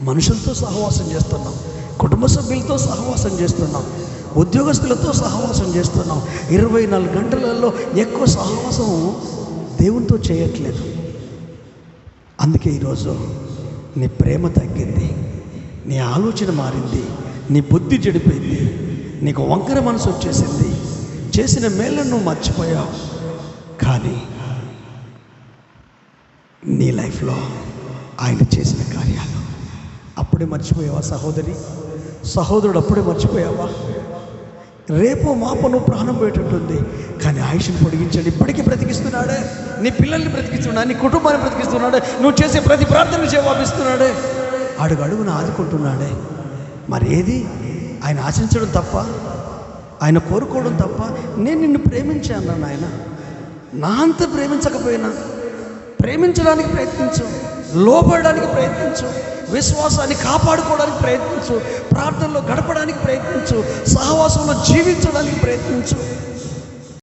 మనుషులతో సహవాసం చేస్తున్నాం. కుటుంబ సభ్యులతో సహవాసం చేస్తున్నాం. ఉద్యోగస్తులతో సహవాసం చేస్తున్నాం. ఇరవై నాలుగు గంటలలో ఎక్కువ సహవాసం దేవునితో చేయట్లేదు. అందుకే ఈరోజు నీ ప్రేమ తగ్గింది. నీ ఆలోచన మారింది. నీ బుద్ధి చెడిపోయింది. నీకు వంకర మనసు వచ్చేసింది. చేసిన మేళ్ళను నువ్వు మర్చిపోయావు. కానీ నీ లైఫ్లో ఆయన చేసిన కార్యాలు అప్పుడే మర్చిపోయావా సహోదరి? సహోదరుడు అప్పుడే మర్చిపోయావా? రేపు మాప నువ్వు ప్రాణం పోయేటట్టుంది. కానీ ఆయుషుని పొడిగించాడు. ఇప్పటికీ బ్రతికిస్తున్నాడే. నీ పిల్లల్ని బ్రతికిస్తున్నాడు. నీ కుటుంబాన్ని బ్రతికిస్తున్నాడే. నువ్వు చేసే ప్రతి ప్రార్థన జవాబిస్తున్నాడే. అడుగు అడుగును ఆదుకుంటున్నాడే. మరి ఏది? ఆయన ఆశించడం తప్ప ఆయన కోరుకోవడం తప్ప నేను నిన్ను ప్రేమించాను నాయన. నా అంత ప్రేమించకపోయినా ప్రేమించడానికి ప్రయత్నించు లోపడడానికి ప్రయత్నించు. విశ్వాసాన్ని కాపాడుకోవడానికి ప్రయత్నించు. ప్రార్థనలో గడపడానికి ప్రయత్నించు. సహవాసంలో జీవించడానికి ప్రయత్నించు.